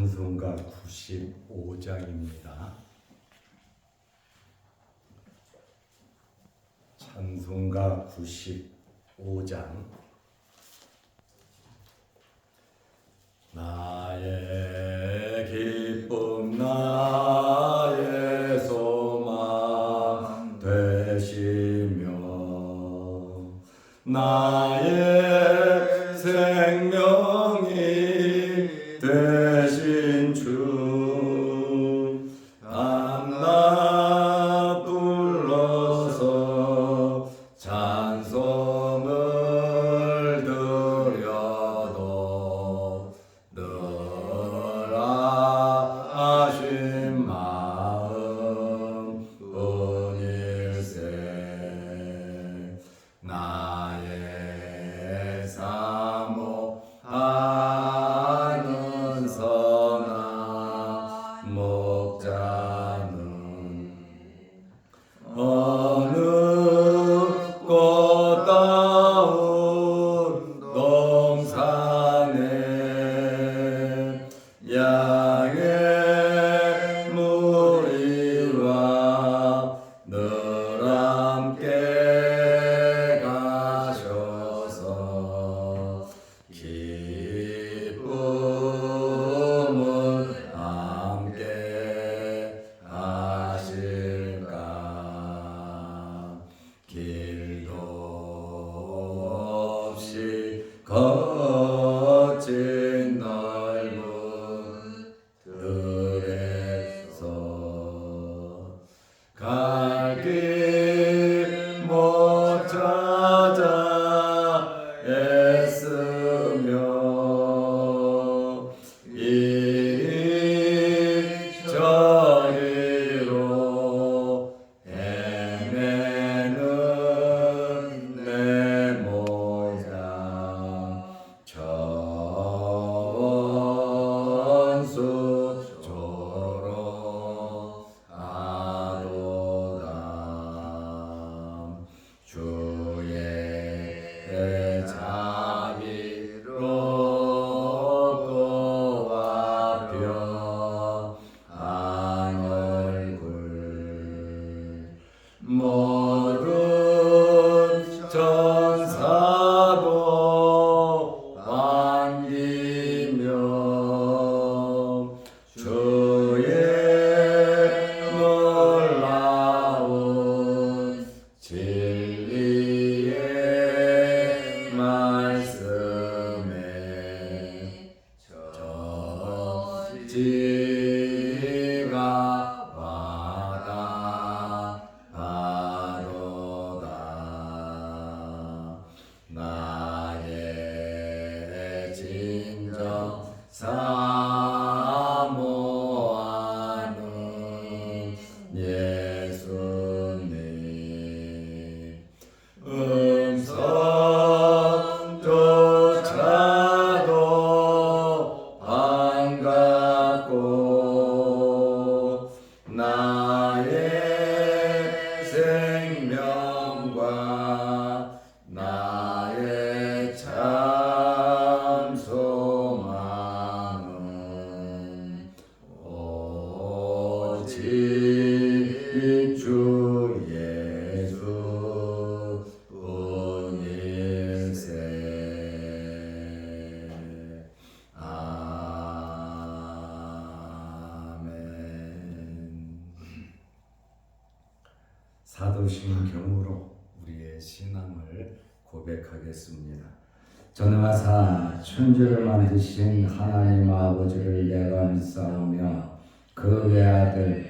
찬송가 95장입니다. 찬송가 95장 나의 기쁨 나의 소망 되시며 나 오직 주 예수 뿐일세 아멘 사도신 경우로 우리의 신앙을 고백하겠습니다. 전능하사 천지를 만드신 하나님 아버지를 내가 믿사오며 그 외아들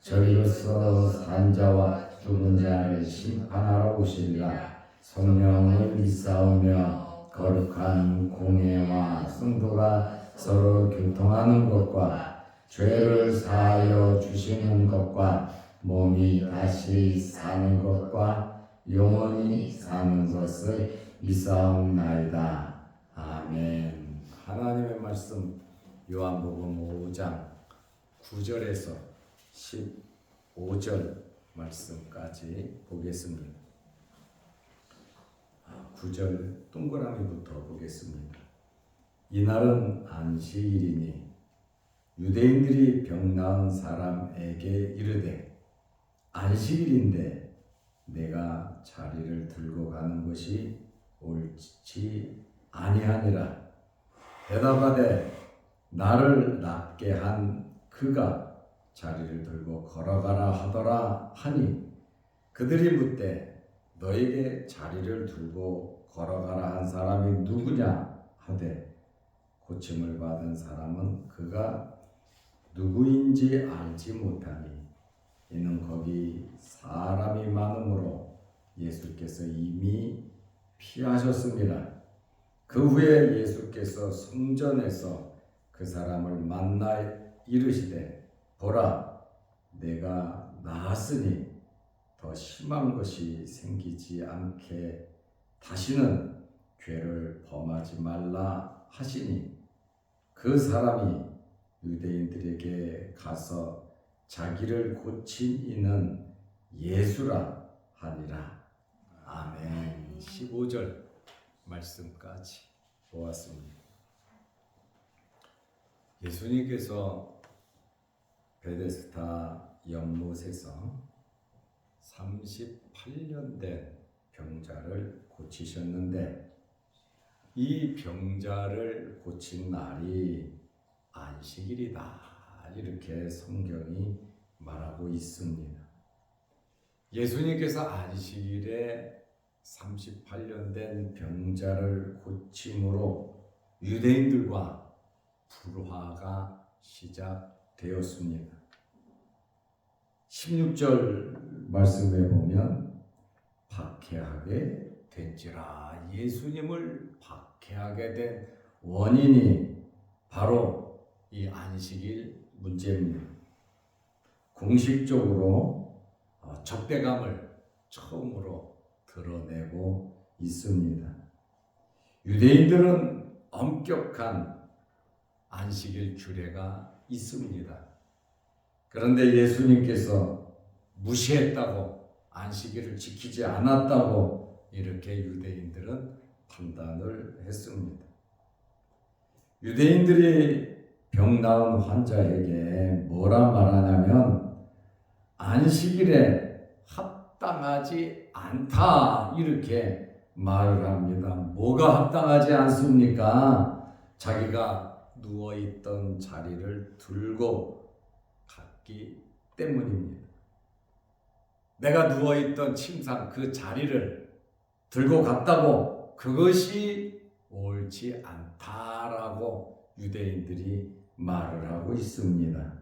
저리로서 산 자와 죽은 자를 심판하러 오시리라 성령을 믿사오며 거룩한 공예와 승도가 서로 교통하는 것과 죄를 사하여 주시는 것과 몸이 다시 사는 것과 영원히 사는 것을 믿사옵나이다. 아멘. 하나님의 말씀 요한복음 5장 9절에서 15절 말씀까지 보겠습니다. 9절 동그라미부터 보겠습니다. 이날은 안식일이니 유대인들이 병 나은 사람에게 이르되 안식일인데 내가 자리를 들고 가는 것이 옳지 아니하니라 대답하되 나를 낫게 한 그가 자리를 들고 걸어가라 하더라 하니 그들이 묻되 너에게 자리를 들고 걸어가라 한 사람이 누구냐 하되 고침을 받은 사람은 그가 누구인지 알지 못하니 이는 거기 사람이 많으므로 예수께서 이미 피하셨습니다. 그 후에 예수께서 성전에서 그 사람을 만나 이르시되 보라 내가 나았으니 더 심한 것이 생기지 않게 다시는 죄를 범하지 말라 하시니 그 사람이 유대인들에게 가서 자기를 고친 이는 예수라 하니라. 아멘. 15절 말씀까지 보았습니다. 예수님께서 베데스타 연못에서 38년 된 병자를 고치셨는데 이 병자를 고친 날이 안식일이다. 이렇게 성경이 말하고 있습니다. 예수님께서 안식일에 38년 된 병자를 고침으로 유대인들과 불화가 시작 되었습니다. 16절 말씀에 보면 박해하게 된지라 예수님을 박해하게 된 원인이 바로 이 안식일 문제입니다. 공식적으로 어, 적대감을 처음으로 드러내고 있습니다. 유대인들은 엄격한 안식일 규례가 있습니다. 그런데 예수님께서 무시했다고 안식일을 지키지 않았다고 이렇게 유대인들은 판단을 했습니다. 유대인들이 병 나은 환자에게 뭐라 말하냐면 안식일에 합당하지 않다 이렇게 말을 합니다. 뭐가 합당하지 않습니까? 자기가 누워 있던 자리를 들고 갔기 때문입니다. 내가 누워 있던 침상 그 자리를 들고 갔다고 그것이 옳지 않다라고 유대인들이 말을 하고 있습니다.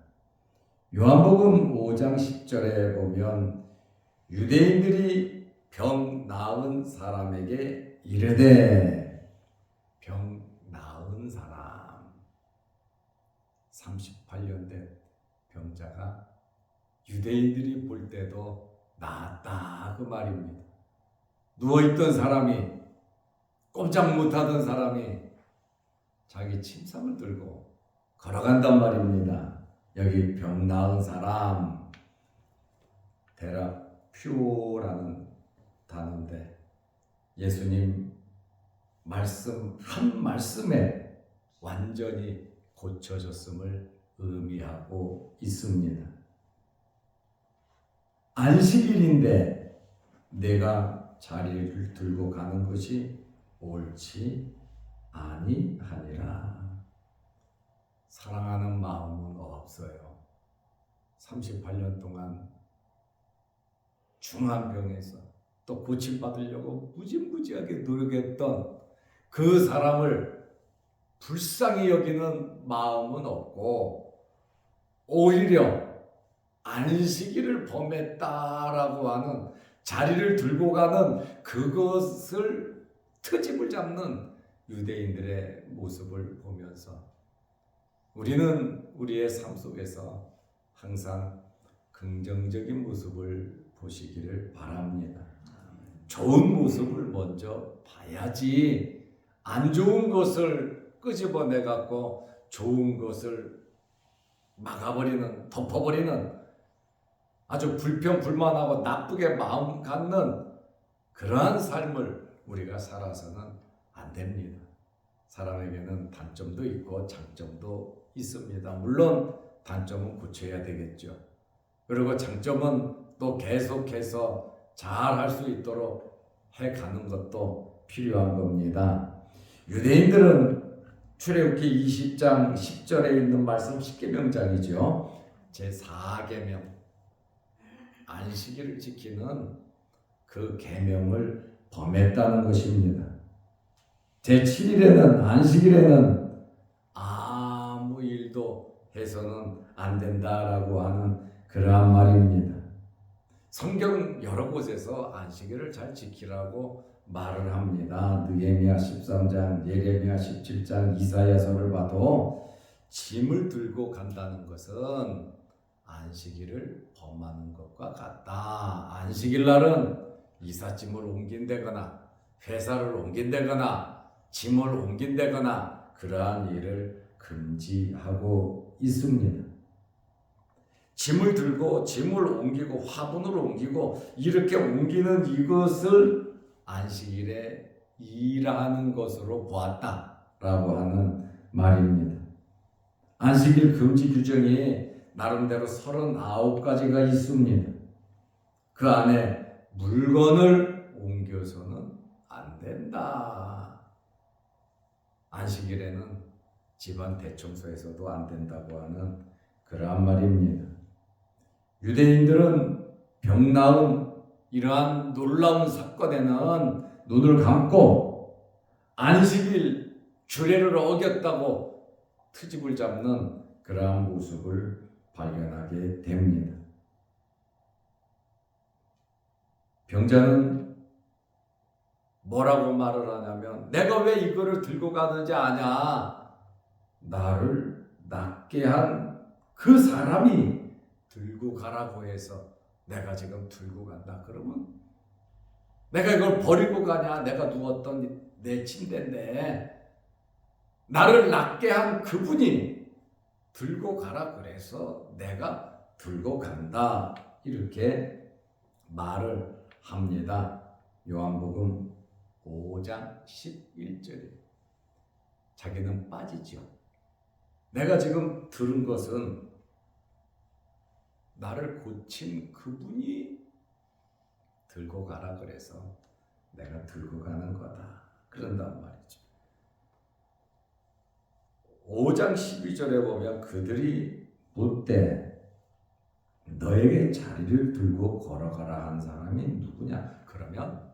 요한복음 5장 10절에 보면 유대인들이 병 나은 사람에게 이르되 병 나은 사람 38년 된 병자가 유대인들이 볼 때도 나았다 그 말입니다. 누워있던 사람이 꼼짝 못하던 사람이 자기 침상을 들고 걸어간단 말입니다. 여기 병 나은 사람 데라퓨라는 단어인데 예수님 말씀 한 말씀에 완전히 고쳐졌음을 의미하고 있습니다. 안식일인데 내가 자리를 들고 가는 것이 옳지 아니하니라. 사랑하는 마음은 없어요. 38년 동안 중환병에서 또 고침받으려고 무지무지하게 노력했던 그 사람을 불쌍히 여기는 마음은 없고 오히려 안식일을 범했다라고 하는 자리를 들고 가는 그것을 트집을 잡는 유대인들의 모습을 보면서 우리는 우리의 삶 속에서 항상 긍정적인 모습을 보시기를 바랍니다. 좋은 모습을 먼저 봐야지 안 좋은 것을 끄집어내 갖고 좋은 것을 막아버리는 덮어버리는 아주 불평 불만하고 나쁘게 마음 갖는 그러한 삶을 우리가 살아서는 안 됩니다. 사람에게는 단점도 있고 장점도 있습니다. 물론 단점은 고쳐야 되겠죠. 그리고 장점은 또 계속해서 잘 할 수 있도록 해 가는 것도 필요한 겁니다. 유대인들은 출애굽기 20장 10절에 있는 말씀 10계명장이죠. 제 4계명 안식일을 지키는 그 계명을 범했다는 것입니다. 제 7일에는 안식일에는 아무 일도 해서는 안 된다라고 하는 그러한 말입니다. 성경 여러 곳에서 안식일을 잘 지키라고 말을 합니다. 느헤미야 13장, 예레미야 17장, 이사야서를 봐도 짐을 들고 간다는 것은 안식일을 범하는 것과 같다. 안식일 날은 이삿짐을 옮긴다거나 회사를 옮긴다거나 짐을 옮긴다거나 그러한 일을 금지하고 있습니다. 짐을 들고 짐을 옮기고 화분으로 옮기고 이렇게 옮기는 이것을 안식일에 일하는 것으로 보았다라고 하는 말입니다. 안식일 금지 규정이 나름대로 39가지가 있습니다. 그 안에 물건을 옮겨서는 안 된다. 안식일에는 집안 대청소에서도 안 된다고 하는 그러한 말입니다. 유대인들은 병 나은 이러한 놀라운 사건에는 눈을 감고 안식일 규례를 어겼다고 트집을 잡는 그러한 모습을 발견하게 됩니다. 병자는 뭐라고 말을 하냐면 내가 왜 이거를 들고 가는지 아냐? 나를 낫게 한 그 사람이 들고 가라고 해서 내가 지금 들고 간다. 그러면 내가 이걸 버리고 가냐? 내가 누웠던 내 침대인데 나를 낫게 한 그분이 들고 가라 그래서 내가 들고 간다. 이렇게 말을 합니다. 요한복음 5장 11절에 자기는 빠지죠. 내가 지금 들은 것은 나를 고친 그분이 들고 가라 그래서 내가 들고 가는 거다. 그런단 말이죠. 5장 12절에 보면 그들이 묻되 너에게 자리를 들고 걸어가라 한 사람이 누구냐? 그러면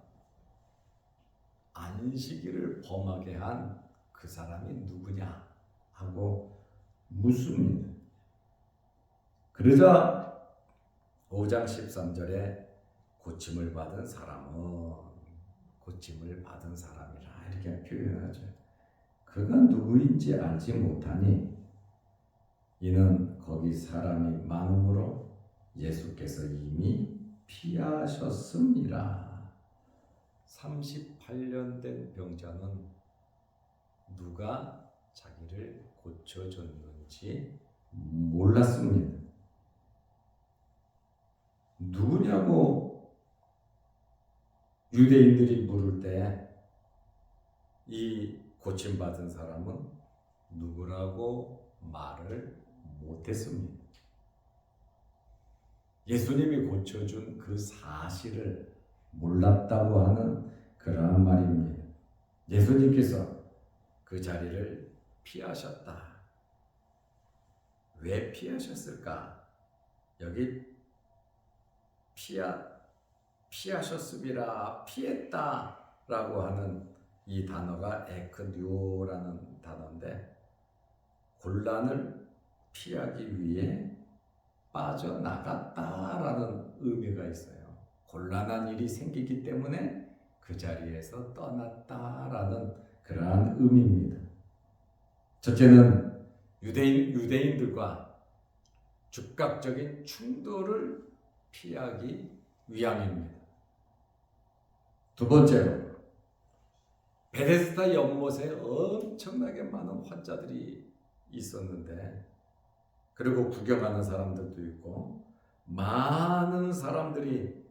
안식일을 범하게 한 그 사람이 누구냐? 하고 묻습니다. 그러자 5장 13절에 고침을 받은 사람은 고침을 받은 사람이라 이렇게 표현하죠. 그가 누구인지 알지 못하니 이는 거기 사람이 많음으로 예수께서 이미 피하셨습니다. 38년 된 병자는 누가 자기를 고쳐줬는지 몰랐습니다. 누구냐고 유대인들이 물을 때 이 고침받은 사람은 누구라고 말을 못했습니다. 예수님이 고쳐준 그 사실을 몰랐다고 하는 그러한 말입니다. 예수님께서 그 자리를 피하셨다. 왜 피하셨을까? 여기 피하 피하셨음이라 피했다라고 하는 이 단어가 에크듀오라는 단어인데 곤란을 피하기 위해 빠져나갔다라는 의미가 있어요. 곤란한 일이 생기기 때문에 그 자리에서 떠났다라는 그러한 의미입니다. 첫째는 유대인 유대인들과 즉각적인 충돌을 피하기 위함입니다. 두 번째로 베데스다 연못에 엄청나게 많은 환자들이 있었는데 그리고 구경하는 사람들도 있고 많은 사람들이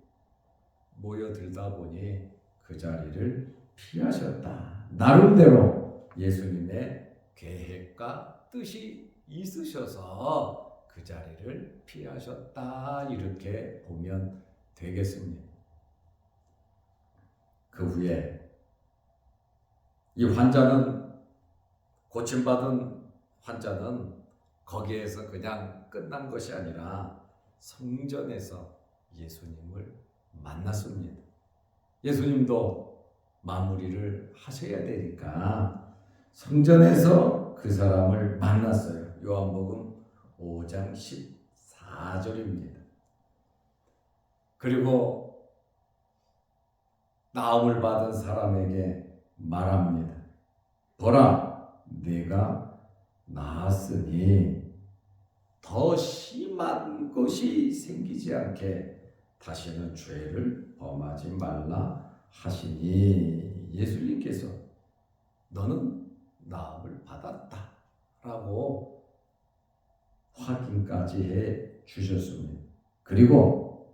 모여들다 보니 그 자리를 피하셨다. 나름대로 예수님의 계획과 뜻이 있으셔서 그 자리를 피하셨다. 이렇게 보면 되겠습니다. 그 후에 이 환자는 고침받은 환자는 거기에서 그냥 끝난 것이 아니라 성전에서 예수님을 만났습니다. 예수님도 마무리를 하셔야 되니까 성전에서 그 사람을 만났어요. 요한복음 5장 14절입니다. 그리고 나음을 받은 사람에게 말합니다. 보라, 내가 나았으니 더 심한 것이 생기지 않게 다시는 죄를 범하지 말라 하시니 예수님께서 너는 나음을 받았다 라고 확인까지 해 주셨습니다. 그리고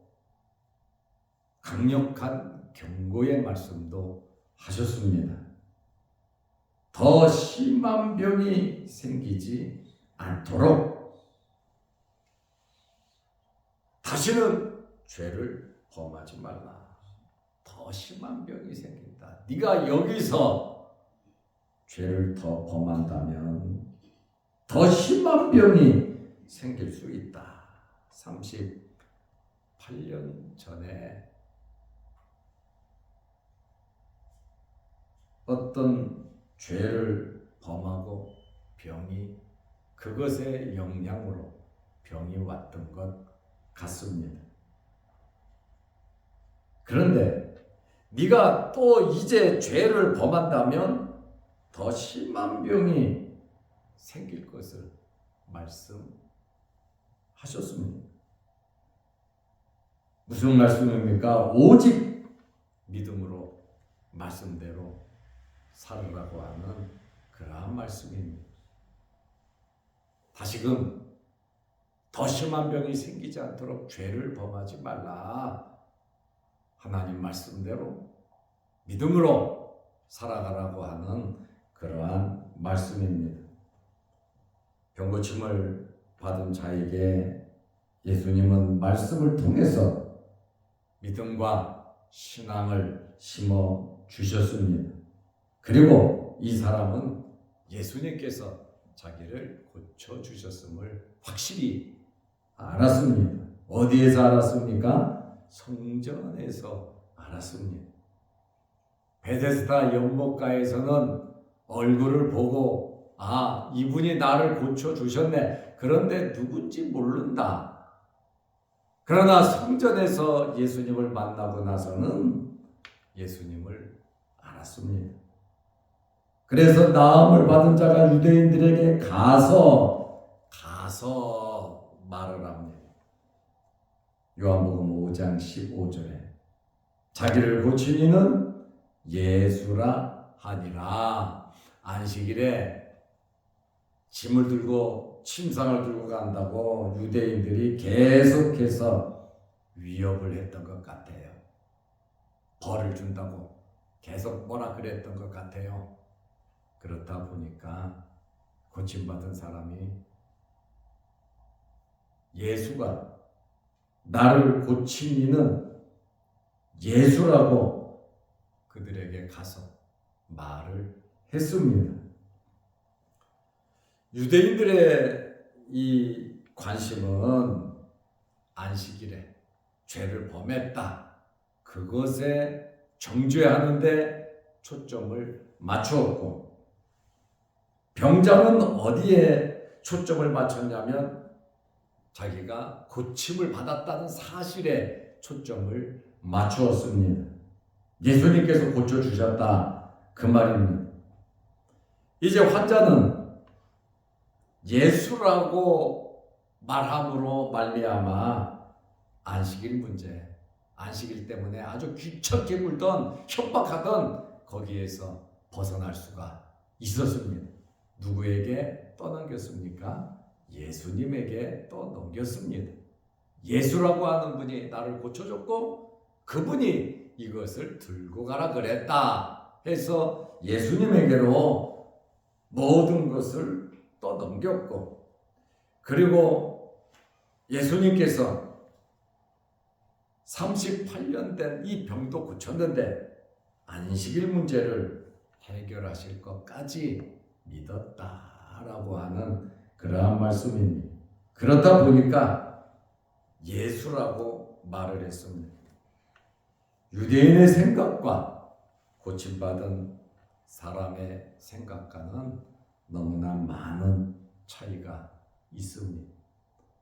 강력한 경고의 말씀도 하셨습니다. 더 심한 병이 생기지 않도록 다시는 죄를 범하지 말라. 더 심한 병이 생긴다. 네가 여기서 죄를 더 범한다면 더 심한 병이 생길 수 있다. 38년 전에 어떤 죄를 범하고 병이 그것의 영향으로 병이 왔던 것 같습니다. 그런데 네가 또 이제 죄를 범한다면 더 심한 병이 생길 것을 말씀하셨습니다. 무슨 말씀입니까? 오직 믿음으로 말씀대로 살으라고 하는 그러한 말씀입니다. 다시금 더 심한 병이 생기지 않도록 죄를 범하지 말라. 하나님 말씀대로 믿음으로 살아가라고 하는 그러한 말씀입니다. 병고침을 받은 자에게 예수님은 말씀을 통해서 믿음과 신앙을 심어 주셨습니다. 그리고 이 사람은 예수님께서 자기를 고쳐 주셨음을 확실히 알았습니다. 어디에서 알았습니까? 성전에서 알았습니다. 베데스다 연못가에서는 얼굴을 보고 아 이분이 나를 고쳐 주셨네. 그런데 누군지 모른다. 그러나 성전에서 예수님을 만나고 나서는 예수님을 알았습니다. 그래서 나음을 받은 자가 유대인들에게 가서 가서 말을 합니다. 요한복음 5장 15절에 자기를 고친 이는 예수라 하니라 안식일에 짐을 들고 침상을 들고 간다고 유대인들이 계속해서 위협을 했던 것 같아요. 벌을 준다고 계속 뭐라 그랬던 것 같아요. 그렇다 보니까 고침받은 사람이 예수가 나를 고친 이는 예수라고 그들에게 가서 말을 했습니다. 유대인들의 이 관심은 안식일에 죄를 범했다. 그것에 정죄하는데 초점을 맞추었고 병자는 어디에 초점을 맞췄냐면 자기가 고침을 받았다는 사실에 초점을 맞추었습니다. 예수님께서 고쳐주셨다. 그 말입니다. 이제 환자는 예수라고 말함으로 말미암아 안식일 문제, 안식일 때문에 아주 귀찮게 굴던 협박하던 거기에서 벗어날 수가 있었습니다. 누구에게 떠넘겼습니까? 예수님에게 떠넘겼습니다. 예수라고 하는 분이 나를 고쳐줬고 그분이 이것을 들고 가라 그랬다 해서 예수님에게로 모든 것을 떠넘겼고 그리고 예수님께서 38년 된 이 병도 고쳤는데 안식일 문제를 해결하실 것까지 믿었다라고 하는 그러한 말씀입니다. 그렇다 보니까 예수라고 말을 했습니다. 유대인의 생각과 고침받은 사람의 생각과는 너무나 많은 차이가 있습니다.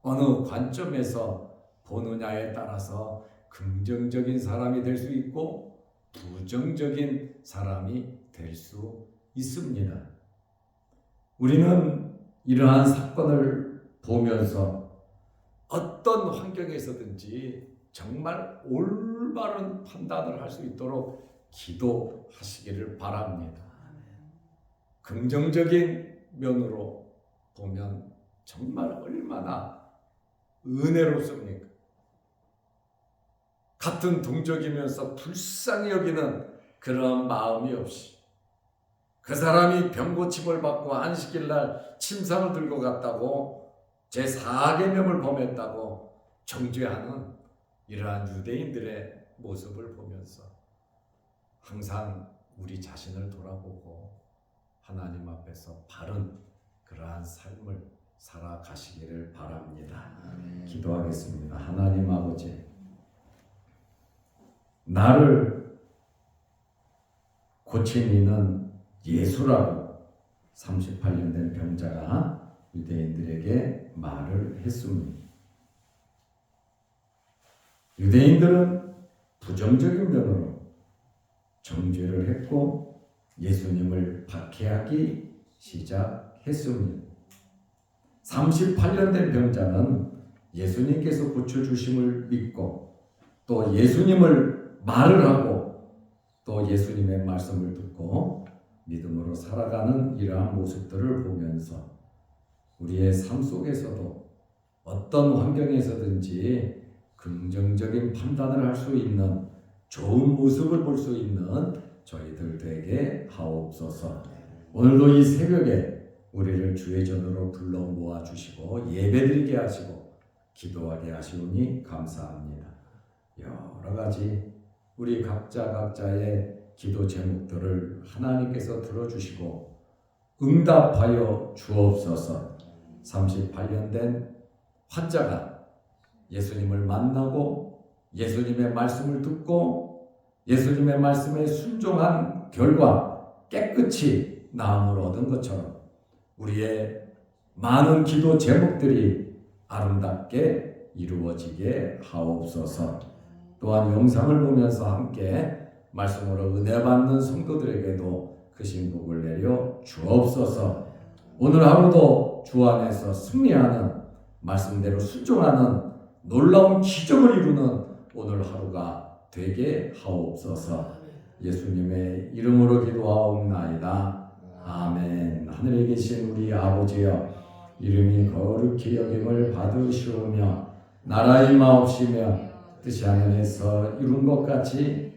어느 관점에서 보느냐에 따라서 긍정적인 사람이 될 수 있고 부정적인 사람이 될 수 있습니다. 우리는 이러한 사건을 보면서 어떤 환경에서든지 정말 올바른 판단을 할 수 있도록 기도하시기를 바랍니다. 긍정적인 면으로 보면 정말 얼마나 은혜롭습니까? 같은 동족이면서 불쌍히 여기는 그런 마음이 없이 그 사람이 병고침을 받고 안식일 날 침상을 들고 갔다고 제 4계명을 범했다고 정죄하는 이러한 유대인들의 모습을 보면서 항상 우리 자신을 돌아보고 하나님 앞에서 바른 그러한 삶을 살아가시기를 바랍니다. 기도하겠습니다. 하나님 아버지, 나를 고친 이는 예수라고 38년 된 병자가 유대인들에게 말을 했습니다. 유대인들은 부정적인 면으로 정죄를 했고 예수님을 박해하기 시작했습니다. 38년 된 병자는 예수님께서 고쳐주심을 믿고 또 예수님을 말을 하고 또 예수님의 말씀을 듣고 믿음으로 살아가는 이러한 모습들을 보면서 우리의 삶 속에서도 어떤 환경에서든지 긍정적인 판단을 할 수 있는 좋은 모습을 볼 수 있는 저희들 되게 하옵소서. 오늘도 이 새벽에 우리를 주의 전으로 불러 모아 주시고 예배드리게 하시고 기도하게 하시오니 감사합니다. 여러 가지 우리 각자 각자의 기도 제목들을 하나님께서 들어주시고 응답하여 주옵소서. 38년 된 환자가 예수님을 만나고 예수님의 말씀을 듣고 예수님의 말씀에 순종한 결과 깨끗이 나음을 얻은 것처럼 우리의 많은 기도 제목들이 아름답게 이루어지게 하옵소서. 또한 영상을 보면서 함께 말씀으로 은혜 받는 성도들에게도 그 신복을 내려 주옵소서. 오늘 하루도 주 안에서 승리하는 말씀대로 순종하는 놀라운 기적을 이루는 오늘 하루가 되게 하옵소서. 예수님의 이름으로 기도하옵나이다. 아멘. 하늘에 계신 우리 아버지여 이름이 거룩히 여김을 받으시오며 나라의 마옵시며 뜻이 하늘에서 이룬 것 같이